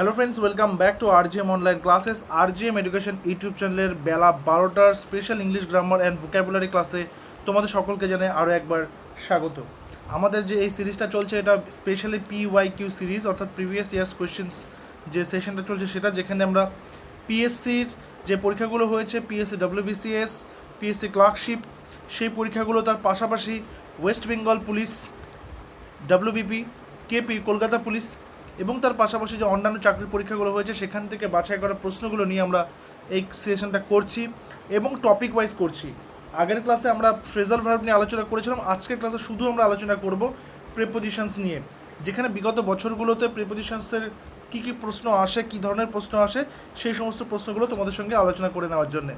Hello friends welcome back to R GM online classes R GM education YouTube চ্যানেলের বেলা বারোটার special English grammar and vocabulary ক্লাসে তোমাদের সকলকে জানাই আরও একবার স্বাগত। আমাদের যে এই সিরিজটা চলছে, এটা specially P Y Q series অর্থাৎ প্রিভিয়াস ইয়ার্স কোয়েশ্চেন্স যে সেশনটা চলছে, সেটা যেখানে আমরা পিএসসির যে পরীক্ষাগুলো হয়েছে পিএসসি ডাব্লিউবিসিএস পিএসসি ক্লার্কশিপ সেই পরীক্ষাগুলো তার পাশাপাশি West Bengal police WBP KP Kolkata police এবং তার পাশাপাশি যে অন্যান্য চাকরির পরীক্ষাগুলো হয়েছে, সেখান থেকে বাছাই করা প্রশ্নগুলো নিয়ে আমরা এই সেশনটা করছি এবং টপিক ওয়াইজ করছি। আগের ক্লাসে আমরা ফ্রেজাল ভার্ব নিয়ে আলোচনা করেছিলাম, আজকের ক্লাসে শুধু আমরা আলোচনা করব প্রেপোজিশনস নিয়ে। যেখানে বিগত বছরগুলোতে প্রেপোজিশনসের কী কী প্রশ্ন আসে, কী ধরনের প্রশ্ন আসে, সেই সমস্ত প্রশ্নগুলো তোমাদের সঙ্গে আলোচনা করে নেওয়ার জন্য।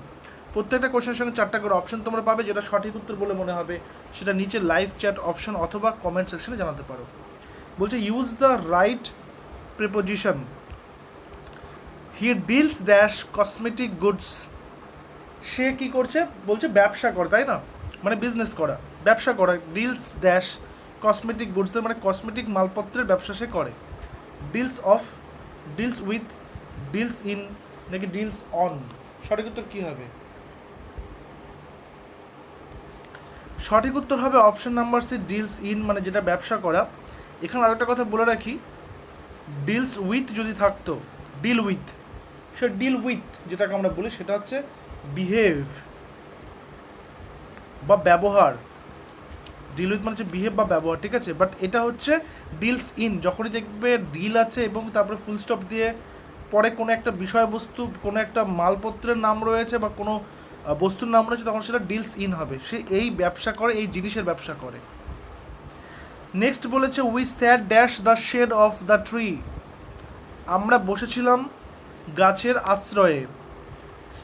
প্রত্যেকটা কোশ্চেনের সঙ্গে চারটা করে অপশন তোমরা পাবে, যেটা সঠিক উত্তর বলে মনে হবে, সেটা নিচে লাইভ চ্যাট অপশন অথবা কমেন্ট সেকশনে জানাতে পারো। বলছে use the right preposition he deals dash cosmetic goods সে কি করছে? বলছে ব্যবসা করে, তাই না? মানে বিজনেস করা, ব্যবসা করা ডিলস ড্যাশ কসমেটিক গুডসের মানে কসমেটিক মালপত্রের ব্যবসা সে করে। Deals of deals with deals in নাকি ডিলস অন সঠিক উত্তর কী হবে? সঠিক উত্তর হবে option number C deals in মানে যেটা ব্যবসা করা। এখানে আরেকটা কথা বলে রাখি ডিলস উইথ যদি থাকতো ডিল উইথ সে ডিল উইথ যেটাকে আমরা বলি সেটা হচ্ছে বিহেভ বা ব্যবহার। ডিল উইথ মানে হচ্ছে বিহেভ বা ব্যবহার, ঠিক আছে? বাট এটা হচ্ছে ডিলস ইন যখনই দেখবে ডিল আছে এবং তারপরে ফুল স্টপ দিয়ে পরে কোনো একটা বিষয়বস্তু, কোনো একটা মালপত্রের নাম রয়েছে বা কোনো বস্তুর নাম রয়েছে, তখন সেটা ডিলস ইন হবে। সে এই ব্যবসা করে, এই জিনিসের ব্যবসা করে। নেক্সট বলেছে we sat dash the shade of the tree আমরা বসেছিলাম গাছের আশ্রয়ে।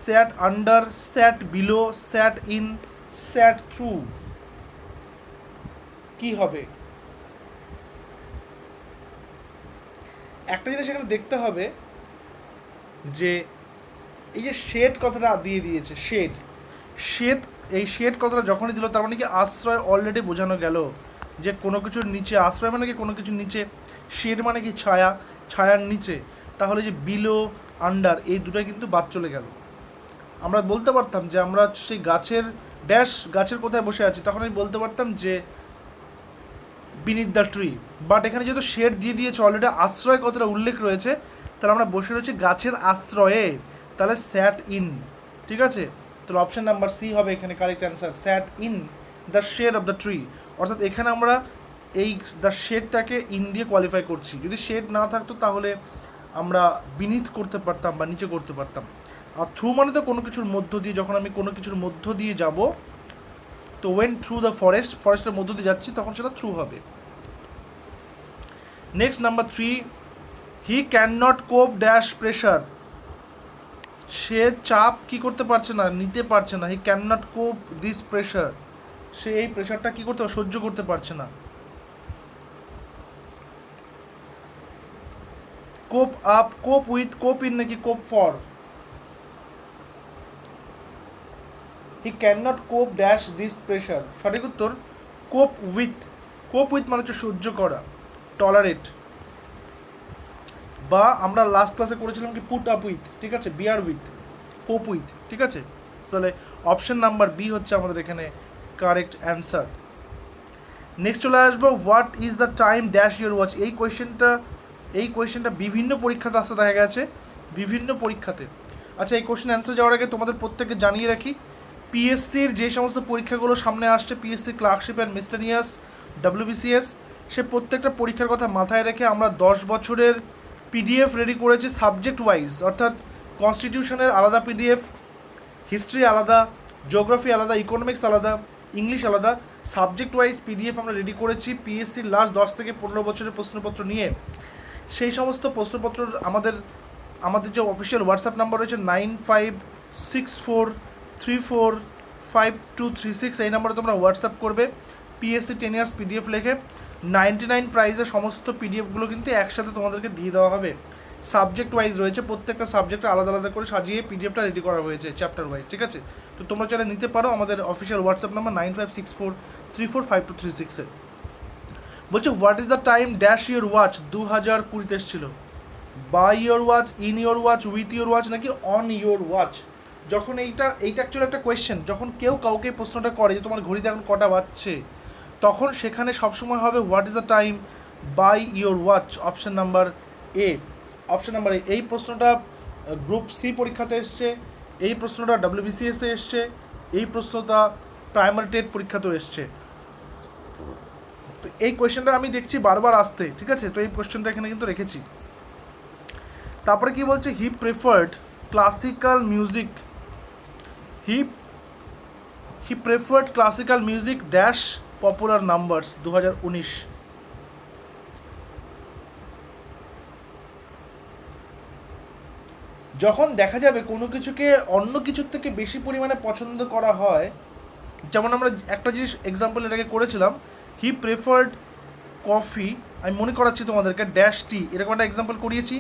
Sat under sat below sat in sat through কি হবে? একটা জিনিস এখানে দেখতে হবে যে, এই যে শেড কথাটা দিয়ে দিয়েছে শেড শেড এই শেড কথাটা যখনই দিল, তার মানে কি আশ্রয় অলরেডি বোঝানো গেল। যে কোনো কিছুর নিচে আশ্রয় মানে কি? কোনো কিছুর নিচে শেড মানে কি? ছায়া, ছায়ার নিচে। তাহলে যে বিলো আন্ডার এই দুটোই কিন্তু বাদ চলে গেল। আমরা বলতে পারতাম যে আমরা সেই গাছের ড্যাশ গাছের কোথায় বসে আছি, তখন আমি বলতে পারতাম যে বিনিথ দ্য ট্রি বাট এখানে যেহেতু শেড দিয়ে দিয়েছে অলরেডি আশ্রয় কতটা উল্লেখ রয়েছে, তাহলে আমরা বসে রয়েছি গাছের আশ্রয়ে। তাহলে স্যাট ইন ঠিক আছে? তাহলে অপশন নাম্বার সি হবে এখানে correct answer sat in the shade of the tree অর্থাৎ এখানে আমরা এই দ্য শেডটাকে ইন দিয়ে কোয়ালিফাই করছি। যদি শেড না থাকতো তাহলে আমরা বিনিথ করতে পারতাম বা নিচে করতে পারতাম। আর থ্রু মানে তো কোনো কিছুর মধ্য দিয়ে, যখন আমি কোনো কিছুর মধ্য দিয়ে যাব, তো ওয়েন থ্রু দ্য ফরেস্ট ফরেস্টের মধ্য দিয়ে যাচ্ছি, তখন সেটা থ্রু হবে। Next number three he can not cope dash pressure সে চাপ কি করতে পারছে না, নিতে পারছে না। He can not cope this pressure সে এই প্রেশারটা কি করতে সহ্য করতে পারছে না। Cope up, cope with, cope in নাকি cope for? He can not cope dash this pressure সঠিক উত্তর, কোপ উইথ। কোপ উইথ মানে হচ্ছে সহ্য করা টলারেট বা আমরা লাস্ট ক্লাসে করেছিলাম কি পুট আপ উইথ ঠিক আছে? বিয়ার উইথ কোপ উইথ, ঠিক আছে? তাহলে অপশন নাম্বার বি হচ্ছে আমাদের এখানে কারেক্ট অ্যান্সার নেক্সট চলে আসব what is the time dash your watch এই কোয়েশ্চেনটা এই কোয়েশ্চেনটা বিভিন্ন পরীক্ষাতে আসতে দেখা গেছে, বিভিন্ন পরীক্ষাতে। আচ্ছা এই কোয়েশ্চেন অ্যান্সার যাওয়ার আগে তোমাদের প্রত্যেককে জানিয়ে রাখি পিএসসির যে সমস্ত পরীক্ষাগুলো সামনে আসছে PSC clerkship and miscellaneous WBCS সে প্রত্যেকটা পরীক্ষার কথা মাথায় রেখে আমরা দশ বছরের পিডিএফ রেডি করেছি সাবজেক্ট ওয়াইজ অর্থাৎ কনস্টিটিউশনের আলাদা পিডিএফ হিস্ট্রি আলাদা জিওগ্রাফি আলাদা ইকোনমিক্স আলাদা ইংলিশ আলাদা। সাবজেক্ট ওয়াইজ পিডিএফ আমরা রেডি করেছি পিএসসির লাস্ট দশ থেকে পনেরো বছরের প্রশ্নপত্র নিয়ে। সেই সমস্ত প্রশ্নপত্র আমাদের আমাদের যে অফিসিয়াল হোয়াটসঅ্যাপ নাম্বার রয়েছে nine five six four three four five two three six এই নাম্বারে তোমরা হোয়াটসঅ্যাপ করবে। পিএসসি টেন ইয়ার্স পিডিএফ লিখে। নাইনটি নাইন প্রাইসে সমস্ত পিডিএফগুলো কিন্তু একসাথে তোমাদেরকে দিয়ে দেওয়া হবে। সাবজেক্ট ওয়াইজ রয়েছে, প্রত্যেকটা সাবজেক্টে আলাদা আলাদা করে সাজিয়ে পিডিএফটা রেডি করা হয়েছে চ্যাপ্টার ওয়াইজ ঠিক আছে? তো তোমরা চাইলে নিতে পারো, আমাদের official WhatsApp number nine five six four three four five two three সিক্সে বলছে what is the time dash your watch দু হাজার কুড়িতে এসেছিল। By your watch in your watch with your watch নাকি অন ইয়োর ওয়াচ যখন এইটা এইটা অ্যাকচুয়ালি একটা কোয়েশ্চেন যখন কেউ কাউকে প্রশ্নটা করে যে তোমার ঘড়িতে এখন কটা বাজছে, তখন সেখানে সবসময় হবে what is the time by your watch option number A option number এই প্রশ্নটা গ্রুপ সি পরীক্ষাতে এসছে, এই প্রশ্নটা ডাব্লিউবিসিএসে এসছে, এই প্রশ্নটা প্রাইমারি টেট পরীক্ষাতেও এসছে। তো এই কোয়েশ্চেনটা আমি দেখছি বারবার আসতে, ঠিক আছে? তো এই কোয়েশ্চেনটা এখানে কিন্তু রেখেছি। তারপরে কি বলছে? He preferred classical music he he preferred classical music dash popular numbers দু হাজার উনিশ। যখন দেখা যাবে কোনো কিছুকে অন্য কিছুর থেকে বেশি পরিমাণে পছন্দ করা হয়, যেমন আমরা একটা জিনিস এক্সাম্পল এটাকে করেছিলাম হি প্রেফার্ড কফি আমি মনে করাচ্ছি তোমাদেরকে ড্যাশ টি এরকম একটা এক্সাম্পল করিয়েছি,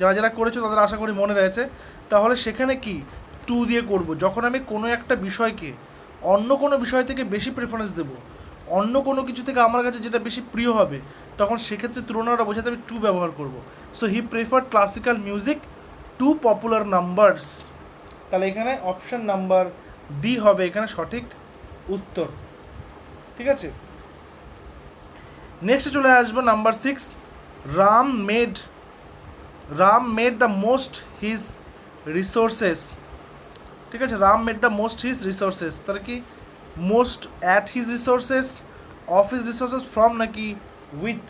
যারা যারা করেছ তাদের আশা করি মনে রয়েছে, তাহলে সেখানে কি? টু দিয়ে করব, যখন আমি কোনো একটা বিষয়কে, অন্য কোনো বিষয় থেকে বেশি প্রেফারেন্স দেবো, অন্য কোনো কিছু থেকে আমার কাছে যেটা বেশি প্রিয় হবে, তখন সেক্ষেত্রে তুলনাটা বোঝাতে আমি টু ব্যবহার করব। So he preferred classical music to popular numbers তাহলে এখানে অপশন নাম্বার ডি হবে, এখানে সঠিক উত্তর। ঠিক আছে? নেক্সট চলে আসব number six Ram made Ram made the most his resources ঠিক আছে? Ram made the most his resources তাহলে কি? Most at his resources of his resources from নাকি উইথ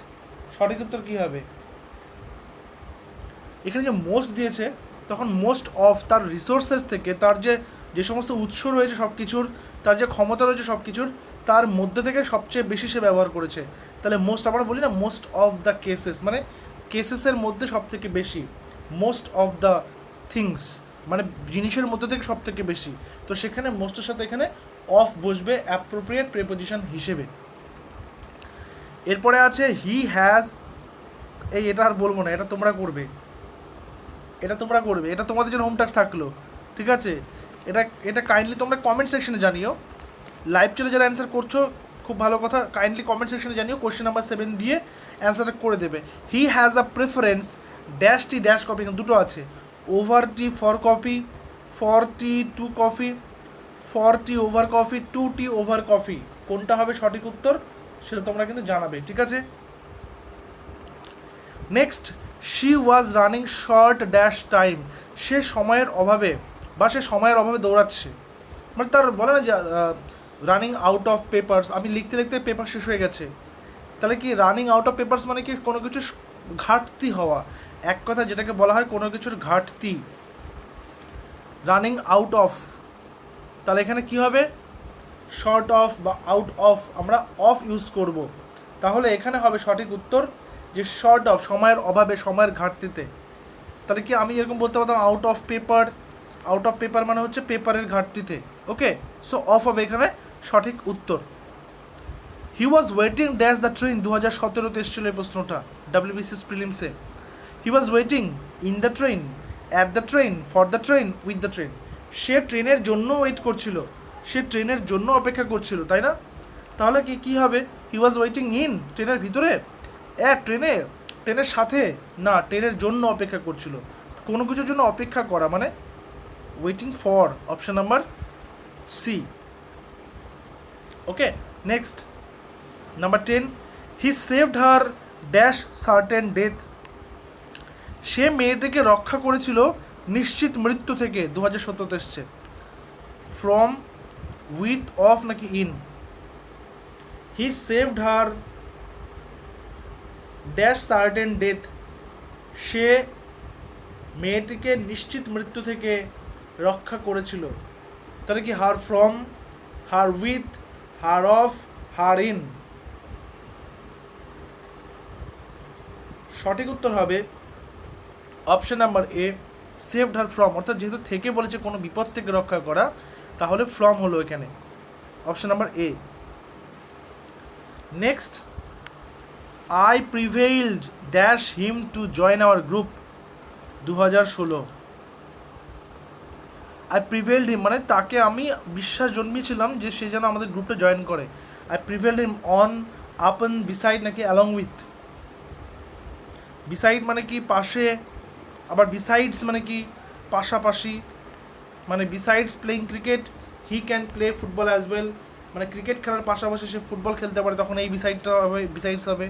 সঠিক উত্তর কী হবে? এখানে যে মোস্ট দিয়েছে, তখন মোস্ট অফ তার রিসোর্সেস থেকে, তার যে যে সমস্ত উৎস রয়েছে সব কিছুর তার যে ক্ষমতা রয়েছে সব কিছুর তার মধ্যে থেকে সবচেয়ে বেশি সে ব্যবহার করেছে। তাহলে মোস্ট আমরা বলি না মোস্ট অফ দ্য কেসেস মানে কেসেসের মধ্যে সব থেকে বেশি। মোস্ট অফ দ্য থিংস মানে জিনিসের মধ্যে থেকে সব থেকে বেশি। তো সেখানে মোস্টের সাথে এখানে অফ বসবে অ্যাপ্রোপ্রিয়েট প্রেপোজিশন হিসেবে। এরপরে আছে হি হ্যাজ এই এটা আর বলব না, এটা তোমরা করবে। এটা তোমরা করবে। এটা তোমাদের জন্য হোম টাস্ক থাকল, ঠিক আছে? এটা এটা কাইন্ডলি তোমরা কমেন্ট সেকশনে জানিও। লাইভ চলে যারা অ্যান্সার করছ, খুব ভালো কথা কাইন্ডলি কমেন্ট সেকশনে জানিও কোশ্চেন নাম্বার সেভেন দিয়ে অ্যান্সারটা করে দেবে। He has a preference dash tea dash coffee দুটো আছে। Over tea for coffee for tea to coffee for tea over coffee to tea over coffee কোনটা হবে সঠিক উত্তর, সেটা তোমরা কিন্তু জানাবে, ঠিক আছে? Next she was running short dash time সে সময়ের অভাবে বা সে সময়ের অভাবে দৌড়াচ্ছে। মানে তার বলে না যে রানিং আউট অফ পেপার্স আমি লিখতে লিখতে পেপার শেষ হয়ে গেছে। তাহলে কি রানিং আউট অফ পেপার্স মানে কি কোনো কিছু ঘাটতি হওয়া? এক কথা যেটাকে বলা হয় কোনো কিছুর ঘাটতি। রানিং আউট অফ তাহলে এখানে কি হবে? শর্ট অফ বা আউট অফ আমরা অফ ইউজ করব। তাহলে এখানে হবে সঠিক উত্তর যে শর্ট অফ সময়ের অভাবে, সময়ের ঘাটতিতে। তাহলে কি আমি এরকম বলতে পারতাম out of paper out of paper মানে হচ্ছে পেপারের ঘাটতিতে। ওকে সো অফ হবে এখানে সঠিক উত্তর। He was waiting dash the train দু হাজার সতেরোতে এসেছিল এই প্রশ্নটা WBCS প্রিলিমসে he was waiting in the train at the train for the train with the train সে ট্রেনের জন্য ওয়েট করছিল, সে ট্রেনের জন্য অপেক্ষা করছিল, তাই না? তাহলে কি, কী হবে? হি ওয়াজ ওয়েটিং ইন ট্রেনের ভিতরে? এক ট্রেনে, ট্রেনের সাথে, না, ট্রেনের জন্য অপেক্ষা করছিল। কোনো কিছুর জন্য অপেক্ষা করা মানে waiting for option number C okay next number ten he saved her dash certain death সে মেয়েটিকে রক্ষা করেছিল নিশ্চিত মৃত্যু থেকে দু হাজার সতেরোতে এসছে। ফ্রম উইথ অফ নাকি in he saved her dash certain death সে মেয়েটিকে নিশ্চিত মৃত্যু থেকে রক্ষা করেছিল। তাহলে কি her from, her with, her of, her in? সঠিক উত্তর হবে option number A saved her from অর্থাৎ যেহেতু থেকে বলেছে কোনো বিপদ থেকে রক্ষা করা, তাহলে ফ্রম হলো এখানে। Option number A. Next I prevailed dash him to join our group দু হাজার ষোলো। আই প্রিভেলড হিম মানে তাকে আমি বিশ্বাস জন্মিয়েছিলাম যে সে যেন আমাদের গ্রুপটা জয়েন করে। I prevailed him on upon beside নাকি অ্যালং উইথ বিসাইড মানে কি পাশে, আবার বিসাইডস মানে কি পাশাপাশি। মানে besides playing cricket he can play football as well মানে ক্রিকেট খেলার পাশাপাশি সে ফুটবল খেলতে পারে, তখন এই বিসাইডটা হবে বিসাইডস হবে।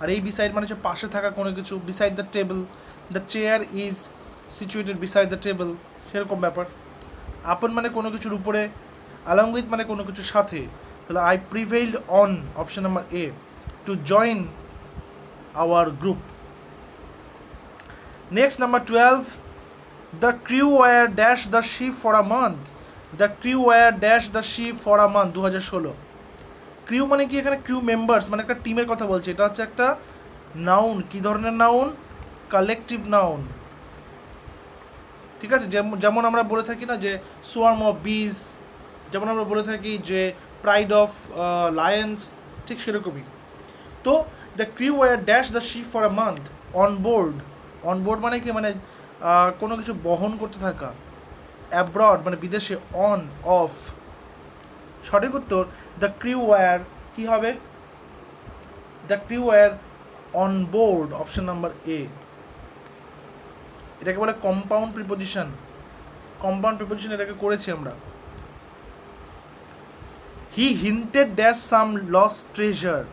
আর এই বিসাইড মানে হচ্ছে পাশে থাকা কোনো কিছু beside the table the chair is situated beside the table সেরকম ব্যাপার। আপন মানে কোনো কিছুর উপরে উইথ মানে কোনো কিছুর সাথে। তাহলে I prevailed on option number A to join our group next number twelve the crew were dash the ship for a month the crew were dash the ship for a month দু হাজার ষোলো। Crew মানে কি? এখানে crew members মানে একটা টিমের কথা বলছে। এটা হচ্ছে একটা নাউন কি ধরনের নাউন কালেকটিভ নাউন ঠিক আছে? যেমন আমরা বলে থাকি না যে সোয়ার্ম অফ বিজ যেমন আমরা বলে থাকি যে প্রাইড অফ লায়ন্স ঠিক সেরকমই। তো the crew were dash the ship for a month on board on board মানে কি? মানে কোনো কিছু বহন করতে থাকা। অ্যাব্রড মানে বিদেশে অন অফ সঠিক উত্তর দ্য ক্রিউ ওয়ার কী হবে? The crew were on board option number A এটাকে বলে কম্পাউন্ড প্রিপোজিশন কম্পাউন্ড প্রিপোজিশন এটাকে করেছি আমরা। He hinted dash some lost treasure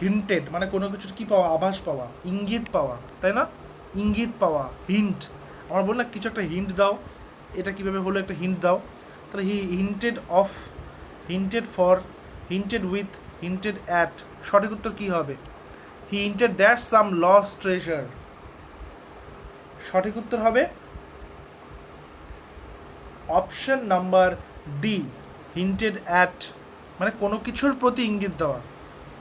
hinted মানে কোনো কিছুর কি পাওয়া? আভাস পাওয়া, ইঙ্গিত পাওয়া, তাই না? ইঙ্গিত পাওয়া হিন্ট আমার বললাম কিছু একটা হিন্ট দাও। এটা কীভাবে হলো, একটা হিন্ট দাও। তাহলে he hinted of hinted for hinted with hinted at সঠিক উত্তর কী হবে? He hinted dash some lost treasure সঠিক উত্তর হবে? Option number D hinted at মানে কোনো কিছুর প্রতি ইঙ্গিত দেওয়া।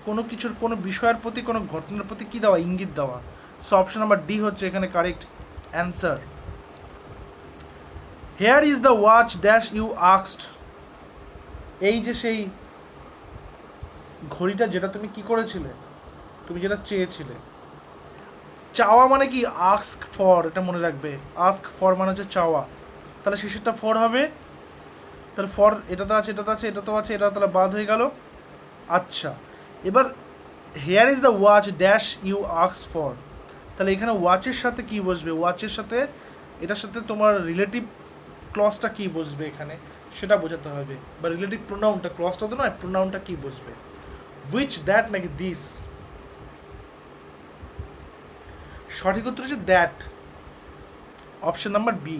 কোনো কিছুর, কোনো বিষয়ের প্রতি, কোনো ঘটনার প্রতি কী দেওয়া? ইঙ্গিত দেওয়া। সো অপশন নাম্বার ডি হচ্ছে এখানে correct answer here is the watch dash you আক্সড এই যে সেই ঘড়িটা যেটা তুমি কি করেছিলে? তুমি যেটা চেয়েছিলে। চাওয়া মানে কি? আস্ক ফর এটা মনে রাখবে। আস্ক ফর মানে হচ্ছে চাওয়া। তাহলে শেষেরটা ফর হবে। তাহলে ফর এটা তো আছে, এটা তো আছে, এটা তো আছে, এটা তাহলে বাদ হয়ে গেল। আচ্ছা এবার here is the watch dash you আক্স for তাহলে এখানে ওয়াচের সাথে কি বসবে? ওয়াচের সাথে, এটার সাথে তোমার রিলেটিভ ক্লসটা কি বসবে এখানে? সেটা বোঝাতে হবে। বা রিলেটিভ প্রোনাউনটা ক্লসটা তো নয় প্রোনাউনটা কি বসবে উইচ দ্যাট নাকি দিস সঠিক উত্তর হচ্ছে that option number B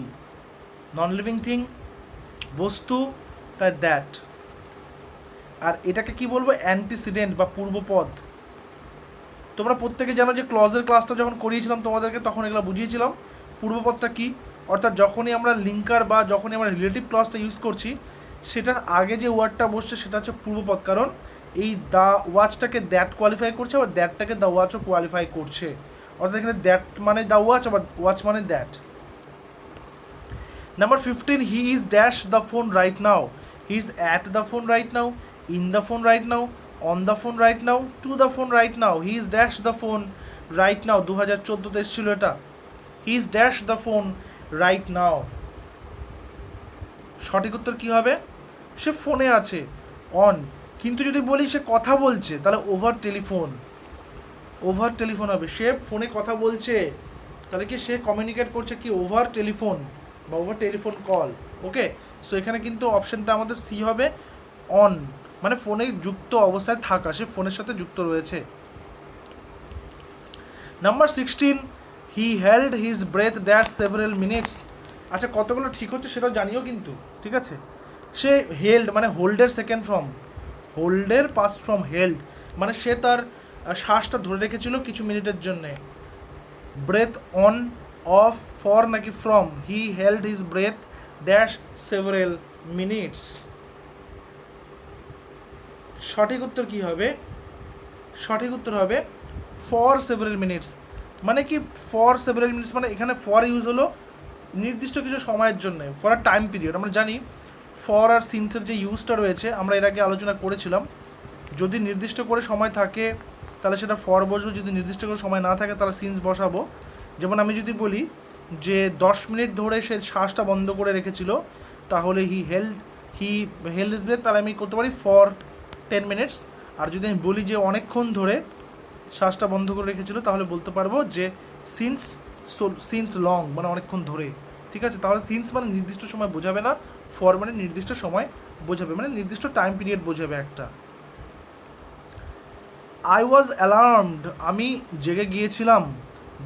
non living thing বস্তু, তাই দ্যাট আর এটাকে কি বলব? অ্যান্টিসিডেন্ট বা পূর্বপদ। তোমরা প্রত্যেকে জানো যে ক্লজের ক্লাসটা যখন করিয়েছিলাম তোমাদেরকে, তখন এগুলো বুঝিয়েছিলাম। পূর্বপদটা কি? অর্থাৎ যখনই আমরা লিঙ্কার বা যখনই আমরা রিলেটিভ ক্লজটা ইউজ করছি, সেটার আগে যে ওয়ার্ডটা বসছে সেটা হচ্ছে পূর্বপদ, কারণ এই দ্য ওয়াচটাকে দ্যাট কোয়ালিফাই করছে, আবার দ্যাটটাকে দ্য ওয়াচও কোয়ালিফাই করছে। অর্থাৎ এখানে দ্যাট মানে দ্য ওয়াচ আবার ওয়াচ মানে that number fifteen he is dash the phone right now he is at the phone right now in the phone right now on the phone right now to the phone right now he is dash the phone right now দু হাজার চোদ্দোতে এসেছিল এটা। He is dash the phone right now সঠিক উত্তর কী হবে? সে ফোনে আছে অন কিন্তু যদি বলি সে কথা বলছে, তাহলে ওভার টেলিফোন ওভার টেলিফোন হবে। সে ফোনে কথা বলছে, তাহলে কি সে কমিউনিকেট করছে কি ওভার টেলিফোন বা over telephone call okay so এখানে কিন্তু অপশানটা আমাদের সি হবে অন মানে ফোনে যুক্ত অবস্থায় থাকা, সে ফোনের সাথে যুক্ত রয়েছে। Number sixteen he held his breath dash several minutes আচ্ছা কতগুলো ঠিক হচ্ছে সেটাও জানিও কিন্তু, ঠিক আছে? সে হেল্ড মানে হোল্ডের সেকেন্ড ফর্ম হোল্ডের পাস্ট ফ্রম হেল্ড মানে সে তার শ্বাসটা ধরে রেখেছিল কিছু মিনিটের জন্যে। ব্রেথ অন অফ ফর নাকি from he held his breath dash several minutes সঠিক উত্তর কি হবে? সঠিক উত্তর হবে ফর সেভারেল মিনিটস মানে কি ফর সেভারেল মিনিটস মানে এখানে ফর ইউজ হলো নির্দিষ্ট কিছু সময়ের জন্য ফর আ টাইম পিরিয়ড আমরা জানি ফর আর সিন্সের যে ইউজটা রয়েছে, আমরা এর আগে আলোচনা করেছিলাম। যদি নির্দিষ্ট করে সময় থাকে, তাহলে সেটা ফর বসবো, যদি নির্দিষ্ট করে সময় না থাকে, তাহলে সিন্স বসাবো। যেমন আমি যদি বলি যে দশ মিনিট ধরে সে শ্বাসটা বন্ধ করে রেখেছিল, তাহলে he held he held is breath তাহলে আমি করতে পারি ফর টেন মিনিটস আর যদি আমি বলি যে অনেকক্ষণ ধরে শ্বাসটা বন্ধ করে রেখেছিল, তাহলে বলতে পারব যে সিন্স সিন্স লং মানে অনেকক্ষণ ধরে, ঠিক আছে? তাহলে সিন্স মানে নির্দিষ্ট সময় বোঝাবে না ফর মানে নির্দিষ্ট সময় বোঝাবে মানে নির্দিষ্ট টাইম পিরিয়ড বোঝাবে একটা। আই ওয়াজ অ্যালার্মড আমি জেগে গিয়েছিলাম।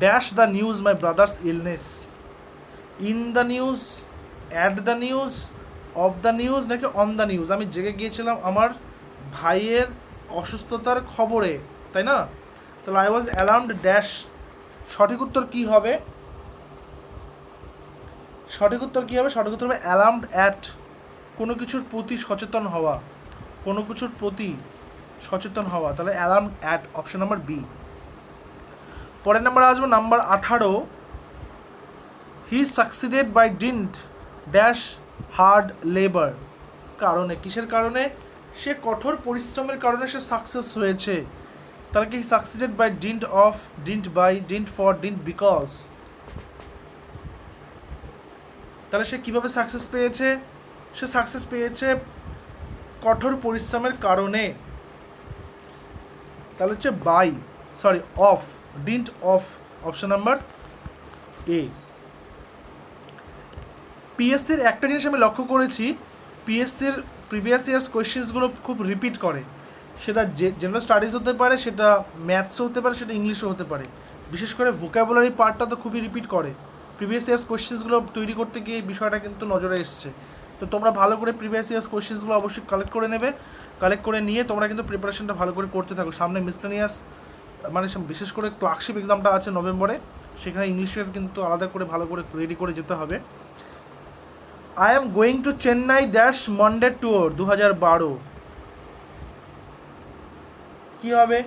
Dash the news my brother's illness in the news at the news of the news নাকি অন দ্য নিউজ আমি জেগে গিয়েছিলাম আমার ভাইয়ের অসুস্থতার খবরে, তাই না? তাহলে আই ওয়াজ অ্যালার্মড ড্যাশ সঠিক উত্তর কী হবে? সঠিক উত্তর কী হবে? সঠিক উত্তর হবে অ্যালার্মড অ্যাট কোনো কিছুর প্রতি সচেতন হওয়া, কোনো কিছুর প্রতি সচেতন হওয়া, তাহলে alarm at option number B পরের নাম্বার আসব নাম্বার আঠারো. He succeeded by dint dash hard labour কারণে? কিসের কারণে? সে কঠোর পরিশ্রমের কারণে সে সাকসেস হয়েছে। তাহলে কি succeeded by dint of dint by dint for dint because তাহলে সে কীভাবে সাকসেস পেয়েছে? সে সাকসেস পেয়েছে কঠোর পরিশ্রমের কারণে। তাহলে হচ্ছে by sorry of dint of option number A পিএসসির একটা জিনিস আমি লক্ষ্য করেছি পিএসসির প্রিভিয়াস ইয়ার্স কোয়েশ্চেন্সগুলো খুব রিপিট করে। সেটা জেনারেল স্টাডিজ হতে পারে, সেটা ম্যাথসও হতে পারে, সেটা ইংলিশও হতে পারে। বিশেষ করে ভোকাবুলারি পার্টটা তো খুবই রিপিট করে। প্রিভিয়াস ইয়ার্স কোয়েশ্চেন্সগুলো তৈরি করতে গিয়ে এই বিষয়টা কিন্তু নজরে এসছে। তো তোমরা ভালো করে প্রিভিয়াস ইয়ার্স কোয়েশ্চেন্সগুলো অবশ্যই কালেক্ট করে নেবে। কালেক্ট করে নিয়ে তোমরা কিন্তু প্রিপারেশনটা ভালো করে করতে থাকো। সামনে মিসলেনিয়াস মানে বিশেষ করে ক্লার্কশিপ এক্সামটা আছে নভেম্বরে, সেখানে ইংলিশের কিন্তু আলাদা করে ভালো করে রেডি করে যেতে হবে। I am going to Chennai dash Monday tour দু হাজার বারো। কী হবে?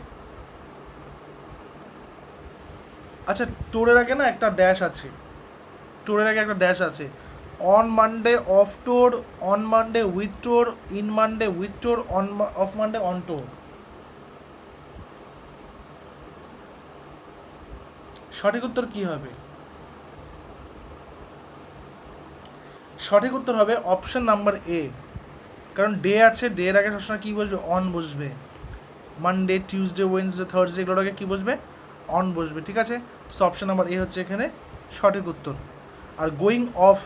আচ্ছা ট্যুরের আগে না একটা ড্যাশ আছে। ট্যুরের আগে একটা ড্যাশ আছে। On Monday of tour on Monday with tour in Monday with tour on of Monday on tour সঠিক উত্তর কি হবে? সঠিক উত্তর হবে অপশন নাম্বার এ কারণ ডে আছে ডে এর আগে সবসময় কী বসবে? অন বসবে। মানডে টিউসডে ওয়েনসডে থার্সডে এগুলোর আগে কী বসবে? অন বসবে, ঠিক আছে? সো অপশন নাম্বার এ হচ্ছে এখানে সঠিক উত্তর। আর গোয়িং অফ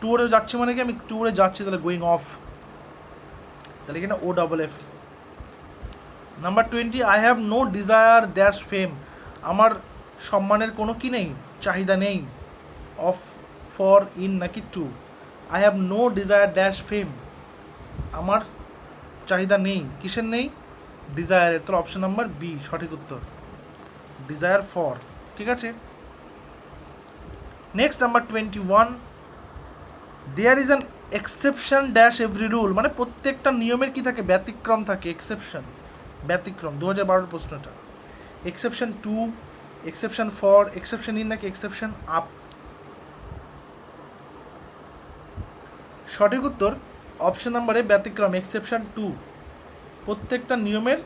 ট্যুরে যাচ্ছি মানে কি? আমি ট্যুরে যাচ্ছি, তাহলে গোয়িং অফ তাহলে এখানে O double F number twenty I have no desire dash fame আমার সম্মানের কোনো কি নেই? চাহিদা নেই। অফ ফর ইন নাকি to I have no desire dash fame আমার চাহিদা নেই। কিসের নেই? ডিজায়ারের তোর অপশন নাম্বার বি সঠিক উত্তর। ডিজায়ার ফর ঠিক আছে? Next number twenty one there is an exception dash every rule মানে প্রত্যেকটা নিয়মের কি থাকে? ব্যতিক্রম থাকে এক্সেপশন ব্যতিক্রম দু হাজার বারোর প্রশ্নটা। Exception to exception for exception in নাকি এক্সেপশন আপ সঠিক উত্তর অপশন নাম্বারে ব্যতিক্রম এক্সেপশন টু প্রত্যেকটা নিয়মের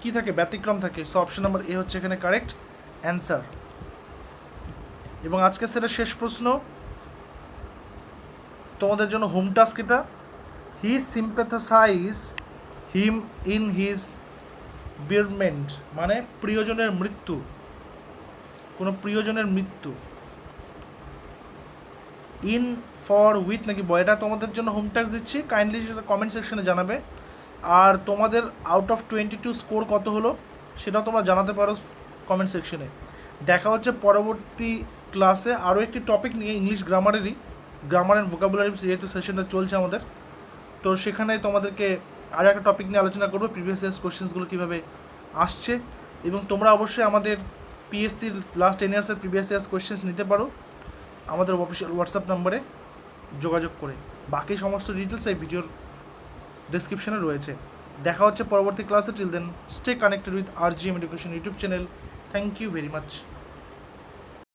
কি থাকে? ব্যতিক্রম থাকে। সো অপশন নাম্বার এ হচ্ছে এখানে কারেক্ট অ্যান্সার এবং আজকে সেটা শেষ প্রশ্ন। তোমাদের জন্য হোম টাস্ক এটা। হি সিম্প্যাথাসাইজ হিম ইন হিজ বিয়ারমেন্ট মানে প্রিয়জনের মৃত্যু। কোনো প্রিয়জনের মৃত্যু। ইন ফর উইথ নাকি বয়টা তোমাদের জন্য হোম ট্যাক্স দিচ্ছি। কাইন্ডলি সেটা কমেন্ট সেকশনে জানাবে। আর তোমাদের out of twenty two score কত হলো সেটাও তোমরা জানাতে পারো কমেন্ট সেকশনে দেখা হচ্ছে পরবর্তী ক্লাসে আরও একটি টপিক নিয়ে ইংলিশ গ্রামারেরই গ্রামার অ্যান্ড ভোকাবুলারি যেহেতু সেশনটা চলছে আমাদের। তো সেখানে তোমাদেরকে আরও একটা টপিক নিয়ে আলোচনা করব প্রিভিয়াস ইয়ার্স কোশ্চেন্সগুলো কীভাবে আসছে। এবং তোমরা অবশ্যই আমাদের পিএসসির লাস্ট টেন ইয়ার্সের প্রিভিয়াস ইয়ার্স কোশ্চেন্স নিতে পারো আমাদের অফিসিয়াল হোয়াটসঅ্যাপ নাম্বারে যোগাযোগ করে। বাকি সমস্ত ডিটেলস এই ভিডিওর ডিসক্রিপশনে রয়েছে। দেখা হচ্ছে পরবর্তী ক্লাসে till then stay connected with R G M education YouTube channel thank you very much